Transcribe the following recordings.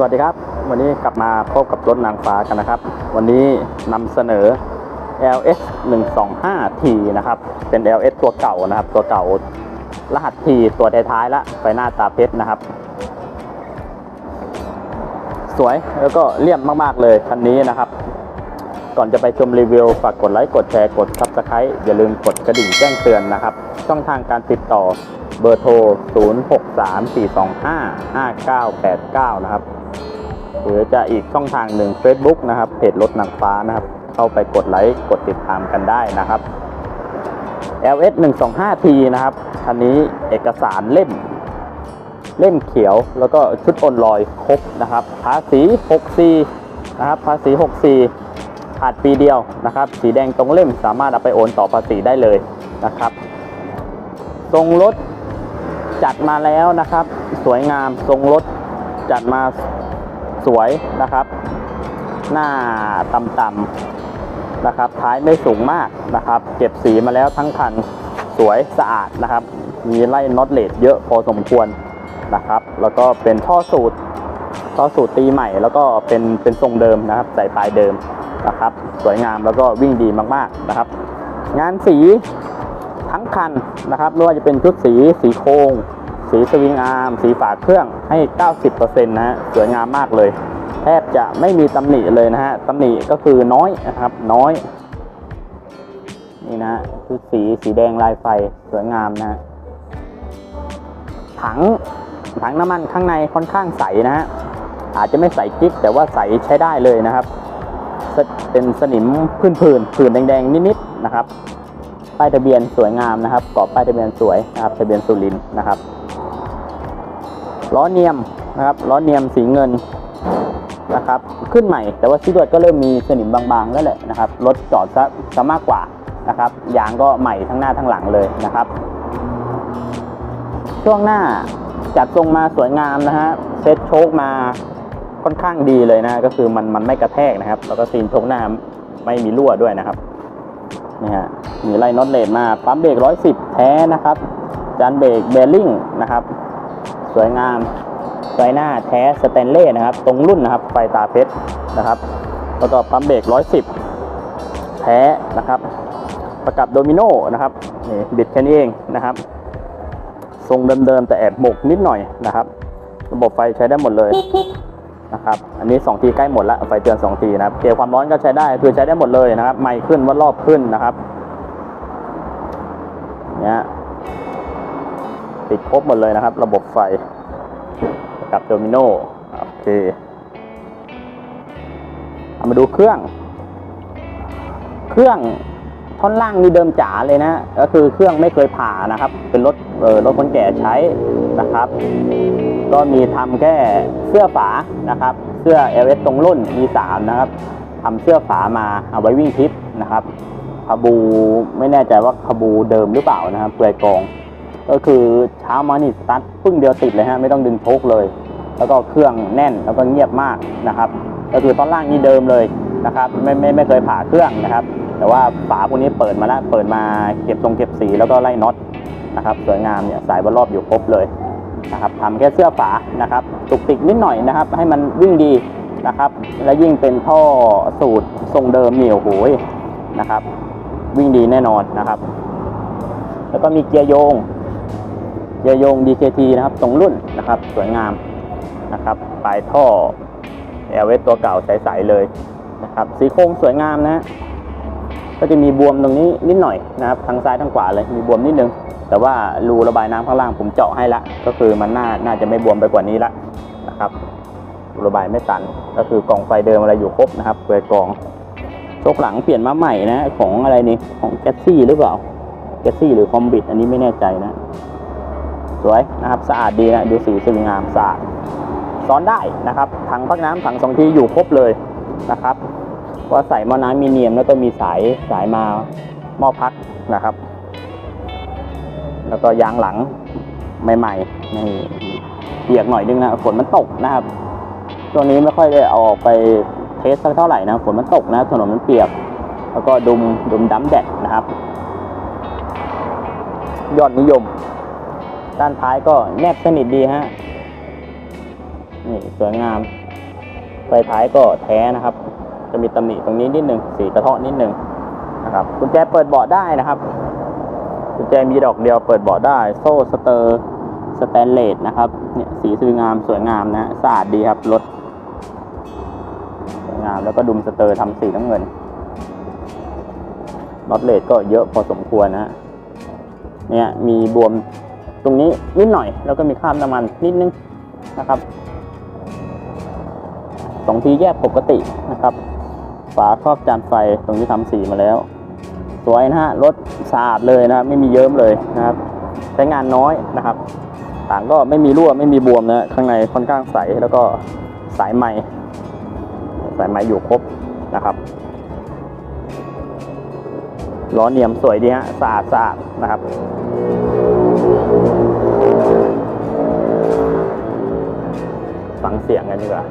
สวัสดีครับ วันนี้กลับมาพบกับรถนางฟ้ากันนะครับ วันนี้นำเสนอ LS 125T นะครับ เป็น LS ตัวเก่านะครับ ตัวเก่ารหัส T ตัวท้ายๆละไฟหน้าตาเพชรนะครับ สวยแล้วก็เลี่ยมมากๆเลยคันนี้นะครับ ก่อนจะไปชมรีวิว ฝากกดไลค์กดแชร์กด Subscribe อย่าลืมกดกระดิ่งแจ้งเตือนนะครับ ช่องทางการติดต่อเบอร์โทร 0634255989 นะครับ หรือจะอีกช่องทางหนึ่ง Facebook นะครับเพจรถนางฟ้านะครับ เข้าไปกดไลค์กดติดตามกันได้นะครับ LS 125T นะครับคันนี้เอกสารเล่ม เล่มเขียวแล้วก็ชุดโอนลอยครบนะครับภาษี64นะครับภาษี64ขาดปีเดียวนะครับ สีแดงตรงเล่มสามารถเอาไปโอนต่อภาษีได้เลยนะครับ ทรงรถจัดมาแล้วนะครับ สวยงามทรงรถจัดมา สวยนะครับ หน้าต่ำๆนะครับ ท้ายไม่สูงมากนะครับ เก็บสีมาแล้วทั้งคันสวยสะอาดนะครับ มีไล่น็อตเลดเยอะพอสมควรนะครับ แล้วก็เป็นท่อสูตรท่อสูตรตีใหม่ แล้วก็เป็นเป็นทรงเดิมนะครับใส่ปลายเดิมนะครับ สวยงามแล้วก็วิ่งดีมากๆนะครับ งานสีทั้งคันนะครับไม่ว่าจะเป็นชุดสีสีโครง สีสวิงอาร์มสีฝาเครื่องให้ 90%นะฮะสวยงามมากเลย แทบจะไม่มีตำหนิเลยนะฮะตำหนิก็คือน้อยนะครับน้อยนี่นะฮะชุดสีสีแดงลายไฟสวยงามนะฮะถังถังน้ำมันข้างในค่อนข้างใสนะฮะอาจจะไม่ใสกิ๊กแต่ว่าใสใช้ได้เลยนะครับ เป็นสนิมพื้นผื่นผื่นแดงๆนิดๆนะครับป้ายทะเบียนสวยงามนะครับกรอบป้ายทะเบียนสวยนะครับทะเบียนสุรินทร์นะครับ ล้อเนียมนะครับล้อเนียมสีเงินนะครับขึ้นใหม่แต่ว่าซีดวดก็เริ่มมีสนิมบางๆแล้วแหละนะครับรถจอดซะซะมากกว่านะครับยางก็ใหม่ทั้งหน้าทั้งหลังเลยนะครับ ช่วงหน้าจัดทรงมาสวยงามนะฮะเซ็ตโชคมาค่อนข้างดีเลยนะก็คือมันมันไม่กระแทกนะครับ แล้วก็ซีนโชคหน้าไม่มีรั่วด้วยนะครับนี่ฮะมีไล่น็อตเลดมาปั๊มเบรก110 แท้นะครับจานเบรกเบลลิงนะครับ สวยงามไฟหน้าแท้สแตนเล่นะครับ ตรงรุ่นนะครับ ไฟตาเพชรนะครับแล้วก็ปั๊มเบรก110 แท้นะครับ ประกับโดมิโนนะครับนี่บิดแค่นี้เองนะครับ ทรงเดิมๆแต่แอบหมกนิดหน่อยนะครับ ระบบไฟใช้ได้หมดเลยนะครับ อันนี้ 2 ทีใกล้หมดล้วไฟเตือน 2 ทีนะครับ เกลความร้อนก็ใช้ได้คือใช้ได้หมดเลยนะครับ ไม่ขึ้นว่ารอบขึ้นนะครับ เนี่ย ติดครบหมดเลยนะครับ ระบบไฟกับโดมิโนโอเคเอามาดูเครื่อง เครื่องท่อนล่างนี่เดิมจ๋าเลยนะก็คือเครื่องไม่เคยผ่านะครับ เป็นรถเออรถคนแก่ใช้นะครับ ก็มีทำแค่เสื้อฝานะครับ เสื้อเอเวสตรงรุ่น E3 นะครับทำเสื้อฝามาเอาไว้วิ่งทิปนะครับคาบูไม่แน่ใจว่าคาบูเดิมหรือเปล่านะครับเปลือยกอง ก็คือเช้ามานี่สตาร์ทปึ้งเดียวติดเลยฮะไม่ต้องดึงโชคเลย แล้วก็เครื่องแน่นแล้วก็เงียบมากนะครับก็คือตอนล่างนี่เดิมเลยนะครับไม่ไม่ไม่เคยผ่าเครื่องนะครับ แต่ว่าฝาพวกนี้เปิดมาแล้วเปิดมาเก็บทรงเก็บสีแล้วก็ไล่น็อตนะครับสวยงามเนี่ยสายบอลรอบอยู่ครบเลยนะครับทำแค่เสื้อฝานะครับตุกติกนิดหน่อยนะครับ ให้มันวิ่งดีนะครับ และยิ่งเป็นท่อสูตรทรงเดิมเหนียวโหยนะครับ วิ่งดีแน่นอนนะครับ แล้วก็มีเกียร์โยง เกียร์ยง DKT นะครับตรงรุ่นนะครับสวยงามนะครับปลายท่อ LS ตัวเก่าใสๆเลยนะครับสีโครงสวยงามนะก็จะมีบวมตรงนี้นิดหน่อยนะครับทางซ้ายทางขวาเลยมีบวมนิดนึง แต่ว่ารูระบายน้ำข้างล่างผมเจาะให้ละก็คือมันน่าน่าจะไม่บวมไปกว่านี้ละนะครับระบายไม่ตัน ก็คือกล่องไฟเดิมอะไรอยู่ครบนะครับเปลือยกล่องโชคหลังเปลี่ยนมาใหม่นะของอะไรนี่ของแกซี่หรือเปล่าแกซี่หรือคอมบิทอันนี้ไม่แน่ใจนะ สวยนะครับสะอาดดีนะดูสีสวยงามสะอาดซ้อนได้นะครับถังพักน้ำถังสองทีอยู่ครบเลยนะครับว่าใส่หม้อน้ำมีเนียมแล้วก็มีสายสายมาหม้อพักนะครับ แล้วก็ยางหลังใหม่ๆนี่เปียกหน่อยนึงนะฝนมันตกนะครับช่วงนี้ไม่ค่อยได้เอาออกไปเทสสักเท่าไหร่นะฝนมันตกนะถนนมันเปียก แล้วก็ดุมดุมดั้มแดดนะครับ ยอดนิยม ด้านท้ายก็แนบสนิทดีฮะ นี่สวยงาม ไฟท้ายก็แท้นะครับ จะมีตำหนิตรงนี้นิดหนึ่งสีกระเทาะนิดหนึ่งนะครับ กุญแจเปิดเบาะได้นะครับ กุญแจมีดอกเดียวเปิดเบาะได้ โซ่สเตอร์สแตนเลสนะครับ เนี่ยสีสวยงามสวยงามนะสะอาดดีครับรถสวยงามแล้วก็ดุมสเตอร์ทำสีน้ำเงินน็อตเลสก็เยอะพอสมควรนะฮะเนี่ยมีบวม ตรงนี้นิดหน่อย แล้วก็มีคราบน้ำมันนิดนึงนะครับสองทีแยกปกตินะครับ ฝาครอบจานไฟตรงที่ทำสีมาแล้ว สวยนะฮะรถสะอาดเลยนะครับ ไม่มีเยิ้มเลยนะครับ ใช้งานน้อยนะครับต่างก็ไม่มีรั่วไม่มีบวมนะข้างในค่อนข้างใสแล้วก็สายไหมสายไหมอยู่ครบนะครับล้อเนียมสวยดีฮะสะอาดสะอาดนะครับ เสียงกันดีกว่า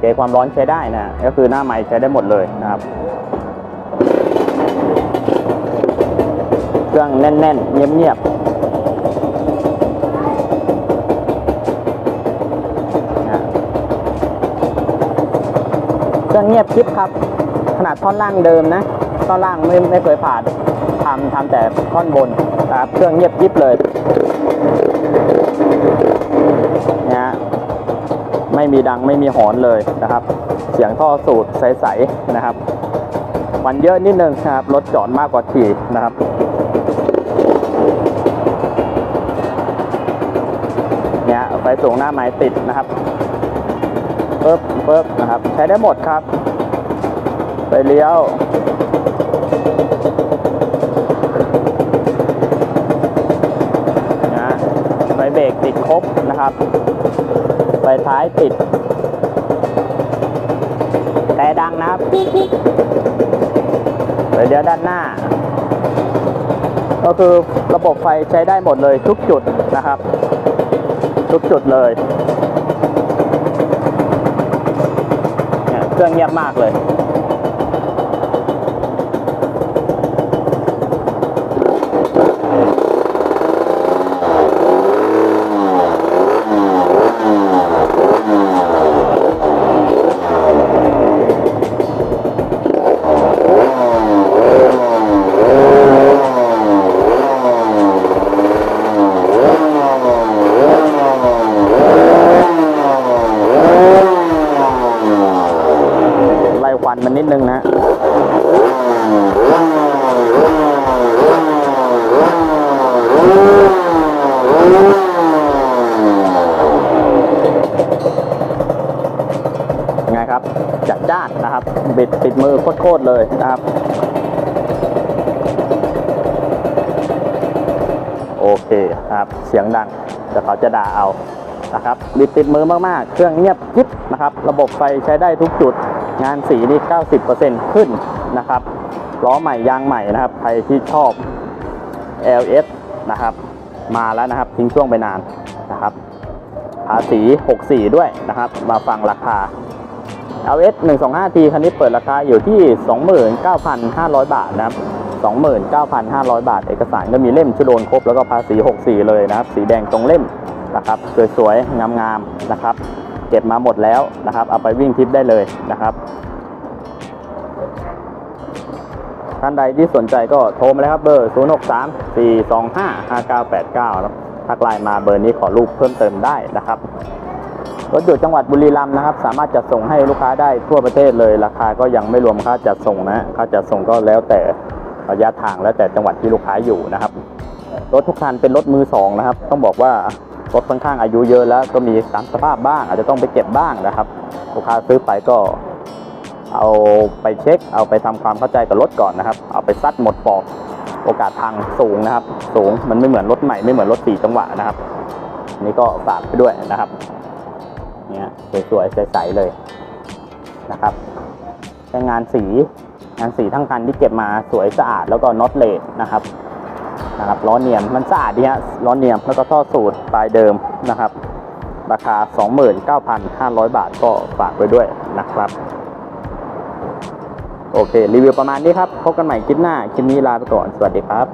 เกจความร้อนใช้ได้นะ ก็คือหน้าไม้ใช้ได้หมดเลยนะครับ เครื่องแน่น ๆ เงียบๆนะเครื่องเงียบคลิปครับ ขนาดท่อนล่างเดิมนะท่อนล่างไม่ไม่เคยผ่านทำทำแต่ท่อนบนครับเครื่องเงียบคลิปเลย ไม่มีดังไม่มีหอนเลยนะครับ เสียงท่อสูตรใสๆนะครับมันเยอะนิดนึงนะครับรถจอดมากกว่าขี่นะครับเนี่ยไฟสูงหน้าไม้ติดนะครับปึ๊บปึ๊บนะครับ ใช้ได้หมดครับ ไปเลี้ยวนะไฟเบรกติดครบนะครับ ไฟท้ายติด แต่ดังนะไปเดี๋ยวด้านหน้า ก็คือระบบไฟใช้ได้หมดเลยทุกจุดนะครับ ทุกจุดเลยเครื่องเงียบมากเลย ไล่ควันมันนิดนึงนะ ไงครับ จัดจ้านนะครั บิดติดมือโคตรๆเลยนะครับ โอเคครับเสียงดังแต่เขาจะด่าเอานะครับบิดติดมือมากๆ เครื่องเงียบกริบนะครับ ระบบไฟใช้ได้ทุกจุดงานสีนี่ 90%ขึ้นนะครับล้อใหม่ยางใหม่นะครับ ใครที่ชอบ LS นะครับ มาแล้วนะครับทิ้งช่วงไปนานนะครับภาษี 64 ด้วยนะครับ มาฟังราคา LS 125T คันนี้เปิดราคาอยู่ที่ 29,500 บาทนะครับ 29,500 บาท เอกสารก็มีเล่มชุดโอนครบแล้วก็ภาษี 64 เลยนะครับ สีแดงตรงเล่มนะครับสวยๆ งามๆนะครับ เก็บมาหมดแล้วนะครับ เอาไปวิ่งทริปได้เลยนะครับท่านใดที่สนใจก็โทรมาเลยครับเบอร์ 063 425 5989แล้วทักไลน์มาเบอร์นี้ขอรูปเพิ่มเติมได้นะครับ รถอยู่จังหวัดบุรีรัมย์นะครับ สามารถจัดส่งให้ลูกค้าได้ทั่วประเทศเลย ราคาก็ยังไม่รวมค่าจัดส่งนะค่าจัดส่งก็แล้วแต่ระยะทางแล้วแต่จังหวัดที่ลูกค้าอยู่นะครับรถทุกคันเป็นรถมือสองนะครับ ต้องบอกว่ารถค่อนข้างอายุเยอะแล้วก็มีตามสภาพบ้าง อาจจะต้องไปเก็บบ้างนะครับลูกค้าซื้อไปก็เอาไปเช็ค เอาไปทำความเข้าใจกับรถก่อนนะครับ เอาไปซัดหมดปอกโอกาสพังสูงนะครับ สูงมันไม่เหมือนรถใหม่ไม่เหมือนรถสี่จังหวะนะครับ นี่ก็ฝากไปด้วยนะครับ นี่ยสวยๆใสๆเลยนะครับใช้งานสีงานสีทั้งคันที่เก็บมาสวยสะอาดแล้วก็น็อตเลสนะครับนะครับล้อเนียมมันสะอาดดีฮะล้อเนียมแล้วก็ท่อสูตรปลายเดิมนะครับ ราคา 29,500 บาทก็ฝากไว้ด้วยนะครับ โอเค รีวิวประมาณนี้ครับ พบกันใหม่คลิปหน้า คลิปนี้ลาไปก่อน สวัสดีครับ